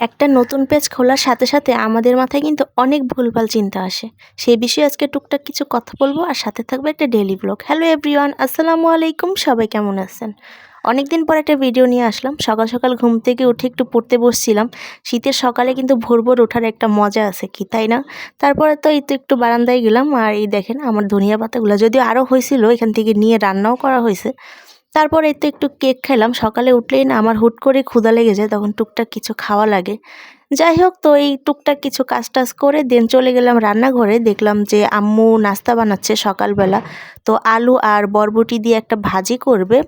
একটা নতুন পেজ খোলার সাথে সাথে আমাদের মাথায় কিন্তু অনেক ভুলভাল চিন্তা আসে। সেই বিষয়ে আজকে টুকটাক কিছু কথা বলব আর সাথে থাকবে একটা ডেলি ব্লগ হ্যালো এভরিওয়ান আসসালামু আলাইকুম, সবাই কেমন আছেন? অনেকদিন পর একটা ভিডিও নিয়ে আসলাম। সকাল সকাল ঘুম থেকে উঠে একটু পড়তে বসছিলাম। শীতের সকালে কিন্তু ভোর ভোর ওঠার একটা মজা আছে, কি তাই না? তারপরে তো এই তো একটু বারান্দায় গেলাম। আর এই দেখেন আমার ধনিয়া পাতাগুলো, যদিও আরও হয়েছিল, এখান থেকে নিয়ে রান্নাও করা হয়েছে। তারপর এই তো একটু কেক খেলাম। সকালে উঠলেই না, আমার হুট করে ক্ষুধা লেগে যায়, তখন টুকটাক কিছু খাওয়া লাগে। যাই হোক তো এই টুকটাক কিছু কাজ টাজ করে দেন চলে গেলাম রান্নাঘরে। দেখলাম যে আম্মু নাস্তা বানাচ্ছে সকালবেলা। তো আলু আর বরবটি দিয়ে একটা ভাজি করবে।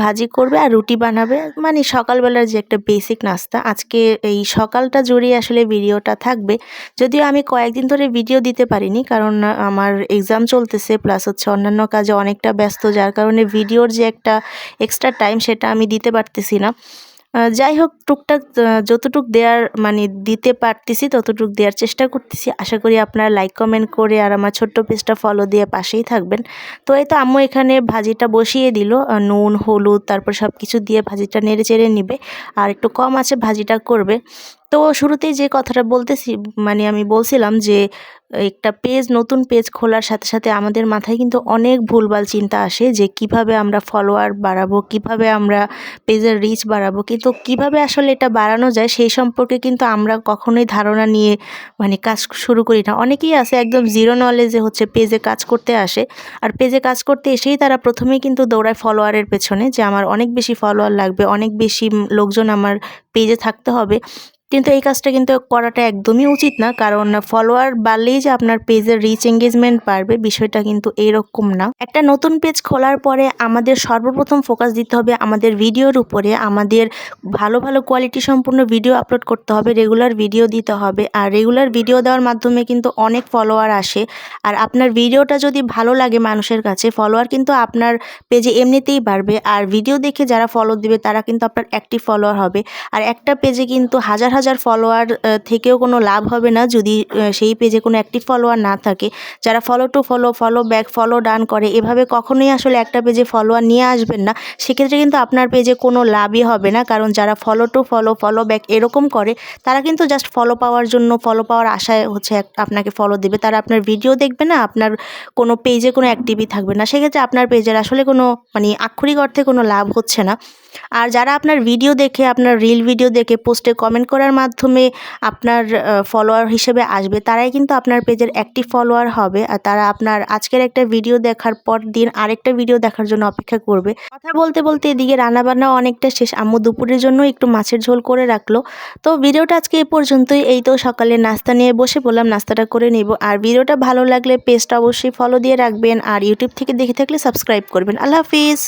ভাজি করবে আর রুটি বানাবে। মানে সকালবেলার যে একটা বেসিক নাস্তা। আজকে এই সকালটা জুড়ে আসলে ভিডিওটা থাকবে। যদিও আমি কয়েকদিন ধরে ভিডিও দিতে পারিনি কারণ আমার এক্সাম চলতেছে প্লাস হচ্ছে অন্যান্য কাজে অনেকটা ব্যস্ত, যার কারণে ভিডিওর যে একটা এক্সট্রা টাইম সেটা আমি দিতে পারতেছি না। যাই হোক টুকটাক যতটুক দেওয়ার মানে দিতে পারতেছি, ততটুক দেওয়ার চেষ্টা করতেছি। আশা করি আপনারা লাইক কমেন্ট করে আর আমার ছোট্ট পেজটা ফলো দিয়ে পাশেই থাকবেন। তো এই তো আম্মু এখানে ভাজিটা বসিয়ে দিল। নুন, হলুদ, তারপর সব কিছু দিয়ে ভাজিটা নেড়ে চেড়ে নিবে। আর একটু কম আছে, ভাজিটা করবে। তো শুরুতেই যে কথাটা বলতেছি মানে আমি বলছিলাম যে, একটা পেজ নতুন পেজ খোলার সাথে সাথে আমাদের মাথায় কিন্তু অনেক ভুলভাল চিন্তা আসে যে, কীভাবে আমরা ফলোয়ার বাড়াবো, কীভাবে আমরা পেজের রিচ বাড়াবো। কিন্তু কীভাবে আসলে এটা বাড়ানো যায়, সেই সম্পর্কে কিন্তু আমরা কখনোই ধারণা নিয়ে মানে কাজ শুরু করি না। অনেকেই আছে একদম জিরো নলেজে হচ্ছে পেজে কাজ করতে আসে। আর পেজে কাজ করতে এসেই তারা প্রথমেই কিন্তু দৌড়ায় ফলোয়ারের পেছনে যে, আমার অনেক বেশি ফলোয়ার লাগবে, অনেক বেশি লোকজন আমার পেজে থাকতে হবে। কিন্তু এই কাজটা কিন্তু করাটা একদমই উচিত না। কারণ ফলোয়ার বাড়লেই যে আপনার পেজের রিচ এঙ্গেজমেন্ট বাড়বে বিষয়টা কিন্তু এইরকম না। একটা নতুন পেজ খোলার পরে আমাদের সর্বপ্রথম ফোকাস দিতে হবে আমাদের ভিডিওর উপরে। আমাদের ভালো ভালো কোয়ালিটি সম্পূর্ণ ভিডিও আপলোড করতে হবে রেগুলার ভিডিও দিতে হবে। আর রেগুলার ভিডিও দেওয়ার মাধ্যমে কিন্তু অনেক ফলোয়ার আসে। আর আপনার ভিডিওটা যদি ভালো লাগে মানুষের কাছে ফলোয়ার কিন্তু আপনার পেজে এমনিতেই বাড়বে। আর ভিডিও দেখে যারা ফলো দিবে, তারা কিন্তু আপনার অ্যাক্টিভ ফলোয়ার হবে। আর একটা পেজে কিন্তু হাজার হাজার হাজার ফলোয়ার থেকেও কোনো লাভ হবে না যদি সেই পেজে কোনো অ্যাক্টিভ ফলোয়ার না থাকে। যারা follow to follow follow back follow done করে, এভাবে কখনোই আসলে একটা পেজে ফলোয়ার নিয়ে আসবেন না। সেক্ষেত্রে কিন্তু আপনার পেজে কোনো লাভই হবে না, কারণ যারা follow to follow follow back এরকম করে, তারা কিন্তু জাস্ট ফলো পাওয়ার জন্য ফলো পাওয়ার আশায় হচ্ছে আপনাকে ফলো দেবে। তারা আপনার ভিডিও দেখবে না, আপনার কোনো পেজে কোনো অ্যাক্টিভই থাকবে না। সেক্ষেত্রে আপনার পেজের আসলে কোনো মানে আক্ষরিক অর্থে কোনো লাভ হচ্ছে না। আর যারা আপনার ভিডিও দেখে, আপনার রিল ভিডিও দেখে পোস্টে কমেন্ট করার মাধ্যমে আপনার ফলোয়ার হিসেবে আসবে, তারাই কিন্তু আপনার পেজের অ্যাক্টিভ ফলোয়ার হবে। আর তারা আপনার আজকের একটা ভিডিও দেখার পর দিন আরেকটা ভিডিও দেখার জন্য অপেক্ষা করবে। কথা বলতে বলতে এদিকে রান্নাবান্নাও অনেকটা শেষ। আম্মু দুপুরের জন্য একটু মাছের ঝোল করে রাখল। তো ভিডিওটা আজকে এই পর্যন্তই। এই তো সকালে নাস্তা নিয়ে বসে বললাম নাস্তাটা করে নেব। আর ভিডিওটা ভালো লাগলে পেজটা অবশ্যই ফলো দিয়ে রাখবেন। আর ইউটিউব থেকে দেখে থাকলে সাবস্ক্রাইব করবেন। আল্লাহ হাফিজ।